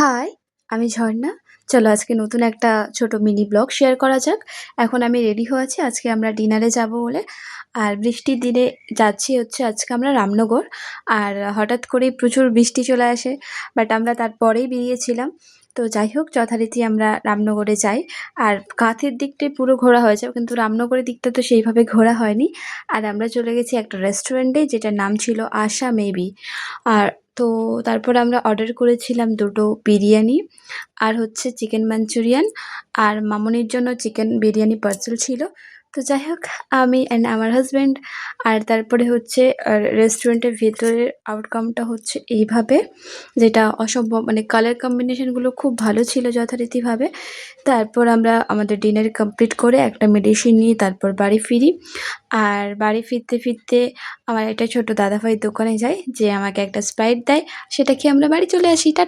High, আমি ঝর্ণা। চলো আজকে নতুন একটা ছোট মিনি ব্লগ শেয়ার করা যাক। এখন আমি রেডি হয়ে আছি। আজকে আমরা ডিনারে যাব বলে। আর বৃষ্টির দিনে যাচ্ছি হচ্ছে আজকে আমরা রামনগর। আর হঠাৎ করেই প্রচুর বৃষ্টি চলে আসে। বাট আমরা তারপরেই বেরিয়েছিলাম। তো যাই হোক, যথারীতি আমরা রামনগরে যাই। আর কাঁথের দিকটাই পুরো ঘোরা হয়েছে কিন্তু রামনগরের দিকটা তো সেইভাবে ঘোরা হয়নি। আর আমরা চলে গেছি একটা রেস্টুরেন্টে যেটার নাম ছিল আশা মেবি। আর তো তারপর আমরা অর্ডার করেছিলাম দুটো বিরিয়ানি আর হচ্ছে চিকেন মাঞ্চুরিয়ান আর মামনির জন্য চিকেন বিরিয়ানি পার্সেল ছিল। তো যাই হোক, আমি অ্যান্ড আমার হাজব্যান্ড আর তারপরে হচ্ছে রেস্টুরেন্টের ভেতরের আউটকামটা হচ্ছে এইভাবে, যেটা অসম্ভব মানে কালার কম্বিনেশনগুলো খুব ভালো ছিল যথারীতিভাবে। তারপর আমরা আমাদের ডিনার কমপ্লিট করে একটা মেডিসিন নিয়ে তারপর বাড়ি ফিরি। আর বাড়ি ফিরতে ফিরতে আমার একটা ছোট দাদাভাইয়ের দোকানে যাই, যে আমাকে একটা স্প্রাইট দেয়, সেটা খেয়ে আমরা বাড়ি চলে আসি। টা